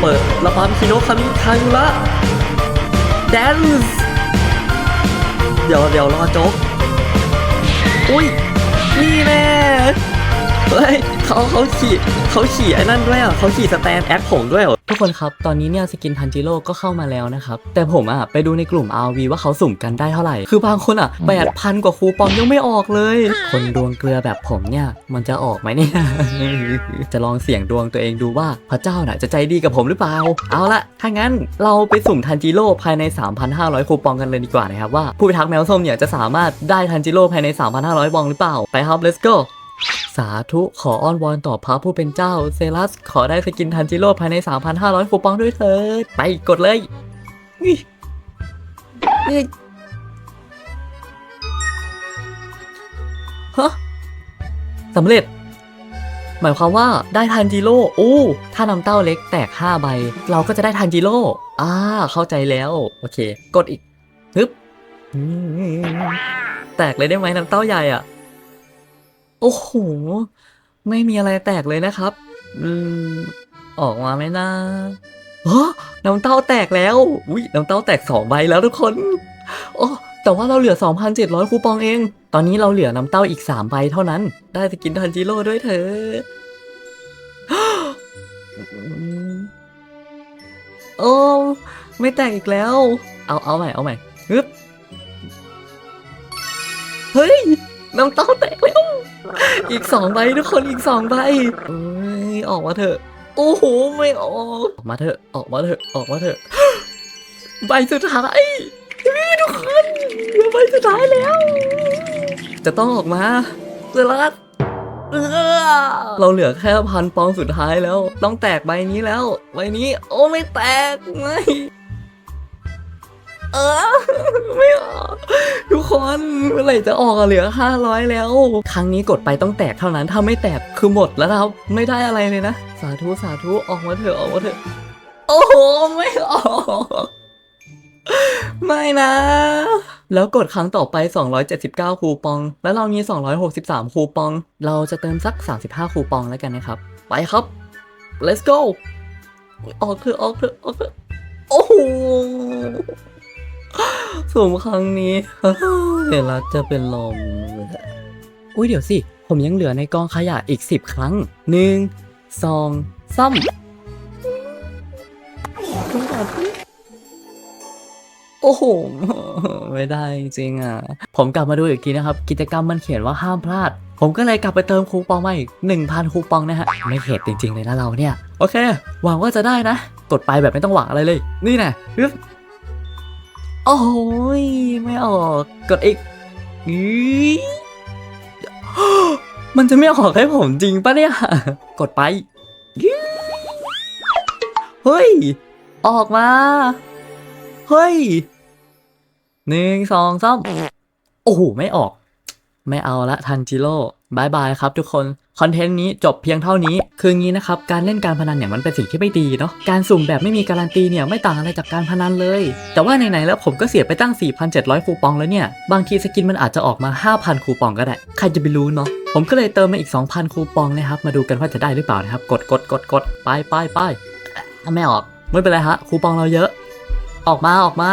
เปิดระบำคิโนะคามิคายุระแดนส์เดี๋ยวเดี๋ยวรอจบอุ้ยนี่แม่ เฮ้ยเขาเขาขี่เขาขี่ไอ้นั่นด้วยอะเขาขี่สแตนแอคผมด้วยเหรอทุกคนครับ ตอนนี้เนี่ยสกินทันจิโร่ก็เข้ามาแล้วนะครับ แต่ผมอะไปดูในกลุ่ม RV ว่าเขาสุ่มกันได้เท่าไหร่ คือบางคนอะแปดพันกว่าคูปองยังไม่ออกเลย คนดวงเกลือแบบผมเนี่ยมันจะออกไหมเนี่ย จะลองเสี่ยงดวงตัวเองดูว่าพระเจ้าน่ะจะใจดีกับผมหรือเปล่า เอาละถ้างั้นเราไปสุ่มทันจิโร่ภายใน 3,500 คูปองกันเลยดีกว่านะครับว่าผู้พิทักษ์แมวส้มเนี่ยจะสามารถได้ทันจิโร่ภายใน 3,500ปองหรือเปล่าไปครับ let's go สาธุขออ้อนวอนต่อพระผู้เป็นเจ้าเซรัส ขอได้สกินทันจิโร่ภายใน 3,500คูปองด้วยเถิด ไปกดเลยอุ๊ยเฮ้ยฮะสำเร็จ หมายความว่าได้ทันจิโร่โอ้ถ้านำเต้าเล็กแตก 5 ใบ เราก็จะได้ทันจิโร่อ่า เข้าใจแล้ว โอเค กดอีกฮึบแตกเลยได้ไหมน้ำเต้าใหญ่อะ โอ้โห ไม่มีอะไรแตกเลยนะครับ อืม ออกมาไหมนะเฮ้อน้ำเต้าแตกแล้ว อุ้ยน้ำเต้าแตกสองใบแล้วทุกคน โอ้แต่ว่าเราเหลือ 2,700 คูปองเอง ตอนนี้เราเหลือน้ำเต้าอีก3ใบเท่านั้น ได้สกินทันจิโร่ด้วยเถอะโอ้ไม่แตกอีกแล้ว เอาเอาใหม่เอาใหม่ฮึบเฮ้ย น้ำเต้าแตกแล้วอีกสองใบทุกคนอีกสองใบเอ้ยออกมาเถอะโอ้โหไม่ออก ออกมาเถอะออกมาเถอะออกมาเถอะใบสุดท้ายนี่ทุกคนเหลือใบสุดท้ายแล้ว จะต้องออกมาเซรัสเออเราเหลือแค่พันปองสุดท้ายแล้ว ต้องแตกใบนี้แล้ว ใบนี้ โอ้ไม่แตกไม่ เออไม่ออกทุกคนเมื่อไหร่จะออกอะเหลือ 500 แล้ว ครั้งนี้กดไปต้องแตกเท่านั้นถ้าไม่แตกคือหมดแล้วนะครับไม่ได้อะไรเลยนะ สาธุสาธุออกมาเถอะออกมาเถอะโอ้โหไม่ออกไม่นะ แล้วกดครั้งต่อไป 279 คูปอง แล้วเรามี 263 คูปอง เราจะเติมสัก 35 คูปองแล้วกันนะครับ ไปครับ let's go ออกเถอะออกเถอะออกเถอะโอ้โห สมครั้งนี้เห็นแล้วจะเป็นลม อุ้ยเดี๋ยวสิ ผมยังเหลือในกองขยะอีก10ครั้ง1 2 3โอ้โห ไม่ได้จริงๆอะ ผมกลับมาดูอีกทีนะครับ กิจกรรมมันเขียนว่าห้ามพลาด ผมก็เลยกลับไปเติมคูปองมาอีก1,000 คูปองนะฮะ ไม่เข็ดจริง ๆ เลยนะเราเนี่ย โอเค หวังว่าจะได้นะ กดไปแบบไม่ต้องหวังอะไรเลย นี่นะปึ๊บ โอ้ยไม่ออกกดอีกอีมันจะไม่ออกให้ผมจริงปะเนี่ย กดไป เฮ้ย ออกมา เฮ้ยหนึ่งสองสามโอ้โห ไม่ออก ไม่เอาละทันจิโร่บายบายครับทุกคน คอนเทนต์นี้จบเพียงเท่านี้ คืองี้นะครับ การเล่นการพนันเนี่ยมันเป็นสิ่งที่ไม่ดีเนาะ การสุ่มแบบไม่มีการันตีเนี่ยไม่ต่างอะไรจากการพนันเลย แต่ว่าไหนๆแล้วผมก็เสียไปตั้ง 4,700 คูปองแล้วเนี่ย บางทีสกินมันอาจจะออกมา 5,000 คูปองก็ได้ ใครจะไปรู้เนาะ ผมก็เลยเติมมาอีก 2,000 คูปองนะครับ มาดูกันว่าจะได้หรือเปล่านะครับ กดกดกดกดไปไปไปไม่ออก ไม่เป็นไรฮะ คูปองเราเยอะ ออกมาออกมา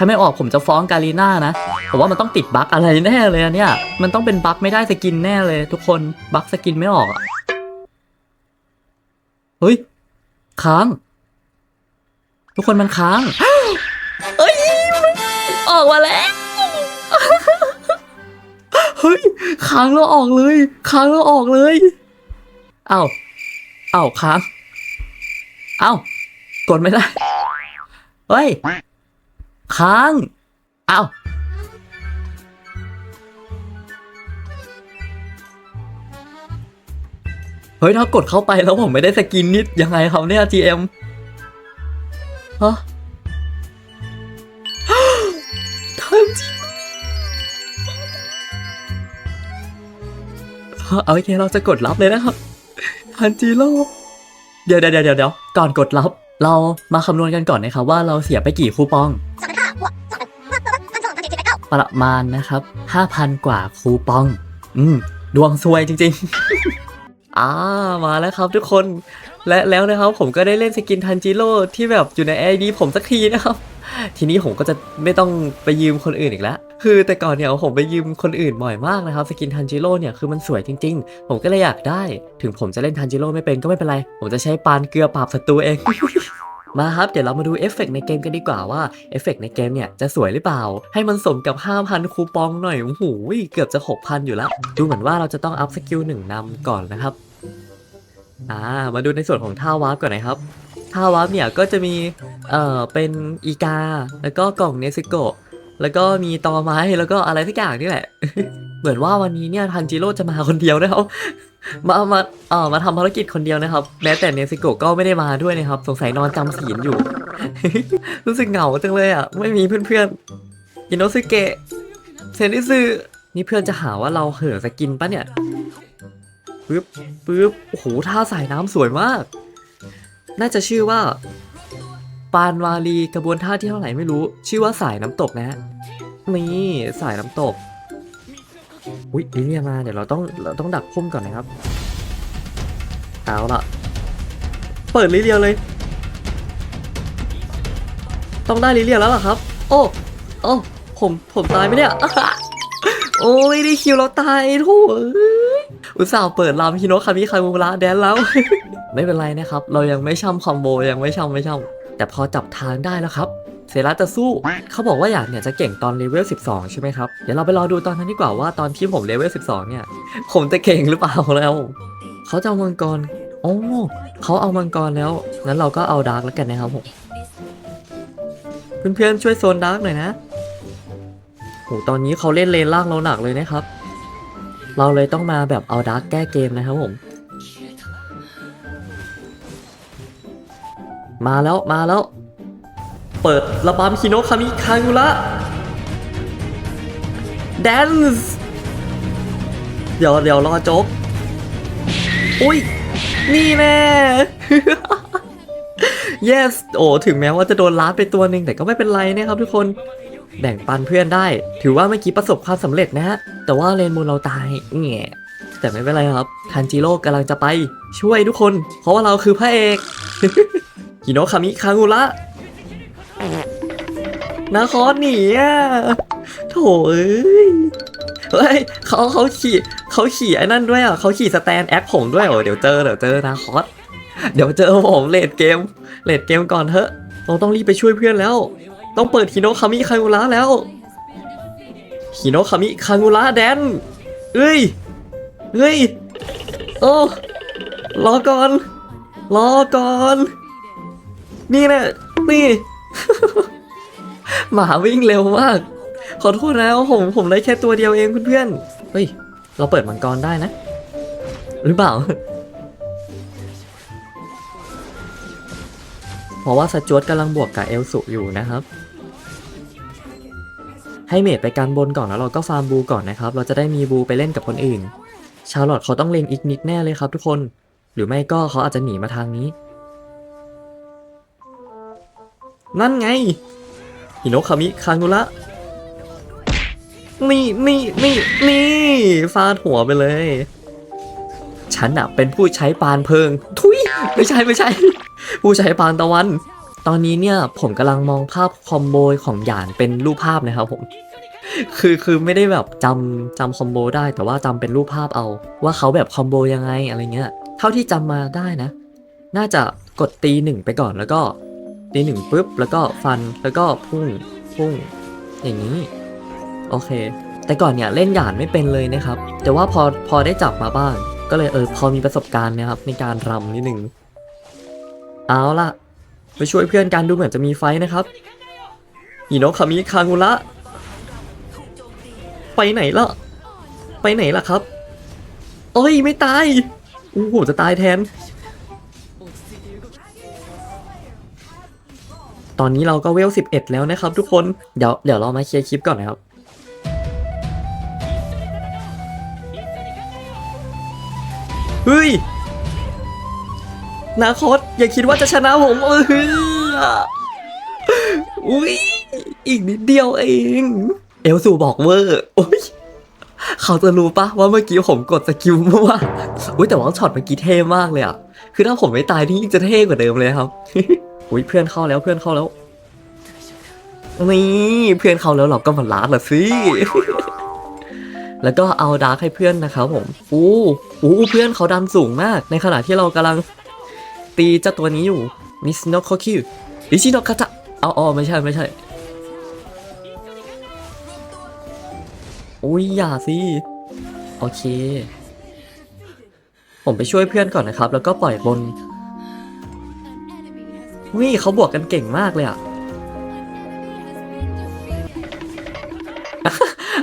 ถ้าไม่ออกผมจะฟ้องกาลีน่านะผมว่ามันต้องติดบั๊กอะไรแน่เลยเนี่ย มันต้องเป็นบั๊กไม่ได้สกินแน่เลย ทุกคนบั๊กสกินไม่ออกอะเฮ้ย ค้าง ทุกคนมันค้างเฮ้ยออกมาแล้วเฮ้ยค้างแล้วออกเลยค้างแล้วออกเลยเอ้าเอ้าค้างเอ้ากดไม่ได้เฮ้ย ค้าง เอ้าเฮ้ยถ้ากดเข้าไปแล้วผมไม่ได้สกินนิดยังไงครับเนี่ย GM ฮะทันจิโร่เอาโอเคเราจะกดรับเลยนะครับทันจิโร่เดี๋ยวเดี๋ยวเดี๋ยวเดี๋ยวก่อนกดรับ เรามาคำนวณกันก่อนนะครับว่าเราเสียไปกี่คูปอง ประมาณนะครับ 5,000 กว่าคูปอง อืม ดวงซวยจริง ๆ อ่า มาแล้วครับทุกคน และแล้วนะครับผมก็ได้เล่นสกินทันจิโร่ที่แบบอยู่ในไอดีผมสักทีนะครับ ทีนี้ผมก็จะไม่ต้องไปยืมคนอื่นอีกแล้วคือแต่ก่อนเนี่ยผมไปยืมคนอื่นบ่อยมากนะครับสกินทันจิโร่เนี่ยคือมันสวยจริงๆ ผมก็เลยอยากได้ ถึงผมจะเล่นทันจิโร่ไม่เป็นก็ไม่เป็นไร ผมจะใช้ปานเกลือปราบศัตรูเอง มาครับ เดี๋ยวเรามาดูเอฟเฟกต์ในเกมกันดีกว่าว่าเอฟเฟกต์ในเกมเนี่ยจะสวยหรือเปล่า ให้มันสมกับ 5,000 คูปองหน่อยโอ้โหเกือบจะ 6,000 อยู่แล้ว ดูเหมือนว่าเราจะต้องอัพสกิลหนึ่งนำก่อนนะครับอ่ามาดูในส่วนของท่าวาร์ปก่อนนะครับท่าวาร์ปเนี่ยก็จะมีเอ่อเป็นอีกา แล้วก็กล่องเนซิโกะแล้วก็มีตอไม้แล้วก็อะไรทุกอย่างนี่แหละ เหมือนว่าวันนี้เนี่ยทันจิโร่จะมาคนเดียวนะครับ มามาเอ่อมาทำภารกิจคนเดียวนะครับ แม้แต่เนซิโกะก็ไม่ได้มาด้วยนะครับ สงสัยนอนจำศีลอยู่ รู้สึกเหงาจังเลยอะ ไม่มีเพื่อนๆอินโนสึเกะเซนิซึนี่เพื่อนจะหาว่าเราเห่อสกินปะเนี่ยปึ๊บปึ๊บโอ้โหท่าสายน้ำสวยมาก น่าจะชื่อว่า ปานวาลีกระบวนท่าที่เท่าไหร่ไม่รู้ ชื่อว่าสายน้ำตกนะฮะนี่สายน้ำตก อุ๊ยลิเลียมาเดี๋ยวเราต้องเราต้องดักพุ่มก่อนนะครับเอาละเปิดลิเลียเลย ต้องได้ลิเลียแล้วล่ะครับ โอ้โอ้ผมผมตายไหมเนี่ยโอ้ยได้คิวเราตายโถูอุตส่าห์เปิดลามฮิโนะคามิคามุระแดนแล้ว ไม่เป็นไรนะครับ เรายังไม่ช่ำคอมโบยังไม่ช่ำไม่ช่ำแต่พอจับทางได้แล้วครับ เซราจะสู้ เขาบอกว่าอยากเนี่ยจะเก่งตอนเลเวล 12 ใช่ไหมครับ เดี๋ยวเราไปรอดูตอนนั้นดีกว่าว่าตอนที่ผมเลเวล 12 เนี่ย ผมจะเก่งหรือเปล่าแล้ว เขาจะเอามังกรโอ้เขาเอามังกรแล้ว งั้นเราก็เอาดาร์กแล้วกันนะครับผม เพื่อนๆช่วยโซนดาร์กหน่อยนะโหตอนนี้เขาเล่นเลนล่างเราหนักเลยนะครับ เราเลยต้องมาแบบเอาดาร์กแก้เกมนะครับผม มาแล้วมาแล้ว เปิดระบำฮิโนคามิคากุระแดนซ์เดี๋ยวเดี๋ยวรอจ๊กอุ้ย นี่แน่ yes โอ้ถึงแม้ว่าจะโดนล้าไปตัวหนึ่งแต่ก็ไม่เป็นไรนะครับทุกคนแบ่งปันเพื่อนได้ ถือว่าเมื่อกี้ประสบความสำเร็จนะฮะ แต่ว่าเลนมูลเราตายแง่แต่ไม่เป็นไรครับทันจิโร่กำลังจะไปช่วยทุกคน เพราะว่าเราคือพระเอกฮิโนคามิคา ngu ระ นาคอสหนีอะโถเอ้ยเฮ้ยเขาเขาขี่เขาขี่ไอ้นั่นด้วยอะเขาขี่สแตนแอคผมด้วยโอ้เดี๋ยวเจอเดี๋ยวเจอนาคอสเดี๋ยวเจอผมเลดเกมเลดเกมก่อนเถอะเราต้องรีบไปช่วยเพื่อนแล้ว ต้องเปิดฮิโนคามิคา ngu ระแล้วฮิโนคามิคา ngu ระแดนเอ้ยเฮ้ยโอ้รอก่อน รอก่อน นี่แหละนี่ หมาวิ่งเร็วมาก ขอโทษนะผมผมได้แค่ตัวเดียวเองเพื่อนๆเฮ้ย เราเปิดมังกรได้นะ หรือเปล่าเพราะว่าสจวตกำลังบวกกับเอลสุอยู่นะครับ ให้เมดไปการบนก่อนแล้วเราก็ฟาร์มบูก่อนนะครับ เราจะได้มีบูไปเล่นกับคนอื่น ชาร์ลอตเขาต้องเลงอีกนิดแน่เลยครับทุกคน หรือไม่ก็เขาอาจจะหนีมาทางนี้ นั่นไง ฮิโนะคามิคา ngu ระนี่นี่นี่นี่ฟาดหัวไปเลย ฉันอะเป็นผู้ใช้ปานเพิง ทุยไม่ใช่ไม่ใช่ ผู้ใช้ปานตะวัน ตอนนี้เนี่ยผมกำลังมองภาพคอมโบของหยานเป็นรูปภาพนะครับผมคือคือไม่ได้แบบจำจำคอมโบได้แต่ว่าจำเป็นรูปภาพเอา ว่าเขาแบบคอมโบยังไงอะไรเงี้ย เท่าที่จำมาได้นะ น่าจะกดตีหนึ่งไปก่อนแล้วก็ ตีหนึ่งปุ๊บ แล้วก็ฟันแล้วก็พุ่งพุ่ง อย่างนี้ โอเค แต่ก่อนเนี่ยเล่นหยานไม่เป็นเลยนะครับ แต่ว่าพอพอได้จับมาบ้าง ก็เลยเออพอมีประสบการณ์นะครับในการรำนิดหนึ่งเอาล่ะไปช่วยเพื่อนกันดูเหมือนจะมีไฟนะครับฮิโนะคามิคา ngu ระไปไหนล่ะ ไปไหนล่ะครับ เอ้ยไม่ตายโอ้โหจะตายแทน ตอนนี้เราก็เวล 11 แล้วนะครับทุกคน เดี๋ยวเดี๋ยวเรามาเคลียร์คลิปก่อนนะครับเฮ้ย นาคอสอย่าคิดว่าจะชนะผมเอออุ้ย อีกนิดเดียวเอง เอลสูบอกเวอร์โอ้ยเขาจะรู้ปะว่าเมื่อกี้ผมกดสกิลมั่วอุ้ยแต่ว่าช็อตเมื่อกี้เท่มากเลยอะ คือถ้าผมไม่ตายนี่ยิ่งจะเท่กว่าเดิมเลยครับอุ้ยเพื่อนเข้าแล้วเพื่อนเข้าแล้วนี่เพื่อนเข้าแล้วเราก็มาลาดละสิแล้วก็เอาดาร์กให้เพื่อนนะครับผมอู้อู้เพื่อนเขาดันสูงมาก ในขณะที่เรากำลังตีเจ้าตัวนี้อยู่มิสโนโคคิวดิชิโนคาตะเอาอ๋อไม่ใช่ไม่ใช่อุ้ยอย่าสิ โอเค ผมไปช่วยเพื่อนก่อนนะครับ แล้วก็ปล่อยบนวิเขาบวกกันเก่งมากเลยอะ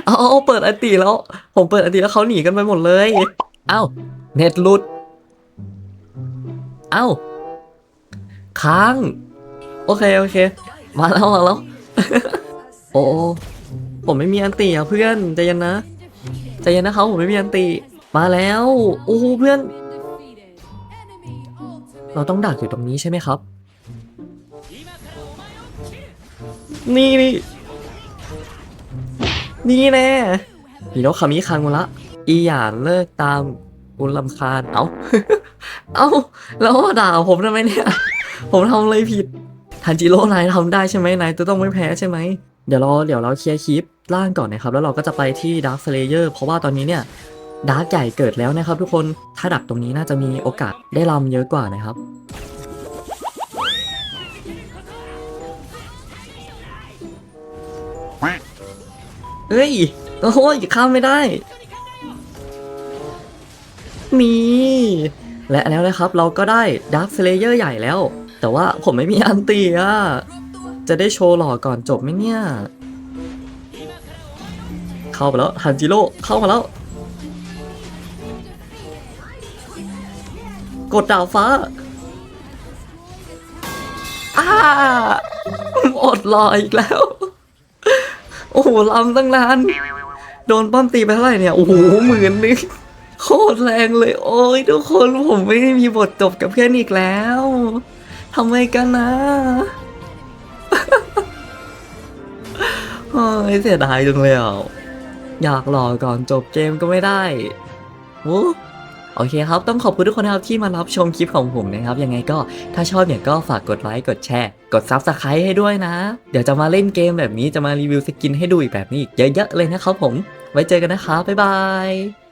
เอาเอาเอาเปิดอันตีแล้ว ผมเปิดอันตีแล้วเขาหนีกันไปหมดเลย เอ้า เน็ตลุด เอ้า ค้าง โอเค โอเค มาแล้ว มาแล้ว โอ้ ผมไม่มีอันตีอะเพื่อนใจเย็นนะใจเย็นนะครับผมไม่มีอันตี มาแล้ว โอ้โหเพื่อน เราต้องดักอยู่ตรงนี้ใช่ไหมครับ นี่นี่นี่แน่ฮีโนคามิคังุระอีหยานเลิกตามอุลำคาญ เอ้า เอ้า แล้วด่าผมทำไมเนี่ย ผมทำอะไรผิดทันจิโร่นายทำได้ใช่ไหมนายจะต้องไม่แพ้ใช่ไหม เดี๋ยวเราเดี๋ยวเราเคลียร์คลิปล่างก่อนนะครับ แล้วเราก็จะไปที่ดาร์ s สเลเยอร์เพราะว่าตอนนี้เนี่ย ดาร์กใหญ่เกิดแล้วนะครับทุกคน ถ้าดักตรงนี้น่าจะมีโอกาสได้ลำเยอะกว่านะครับ เฮ้ย โอ้โหข้ามไม่ได้นี่และแล้วนะครับเราก็ได้ดาร์ s สเลเยอร์ใหญ่แล้ว แต่ว่าผมไม่มีอันตีอะ จะได้โชว์หล่อก่อนจบไหมเนี่ย เข้าไปแล้วฮันจิโร่เข้ามาแล้ว กดดาวฟ้าอ้าอดรออีกแล้ว โอ้โหลำตั้งนาน โดนป้อมตีไปเท่าไหร่เนี่ย โอ้โหหมื่นนึงโคตรแรงเลย โอ้ยทุกคนผมไม่ได้มีบทจบกับเพื่อนอีกแล้วทำไมกันนะโอ้ยเสียดายจังเลยอะอยากหล่อก่อนจบเกมก็ไม่ได้โอ้ โอเคครับ ต้องขอบคุณทุกคนนะครับที่มารับชมคลิปของผมนะครับ ยังไงก็ถ้าชอบเนี่ยก็ฝากกดไลค์กดแชร์กด Subscribe ให้ด้วยนะ เดี๋ยวจะมาเล่นเกมแบบนี้จะมารีวิวสกินให้ดูอีกแบบนี้อีกเยอะๆเลยนะครับผม ไว้เจอกันนะครับบ๊ายบาย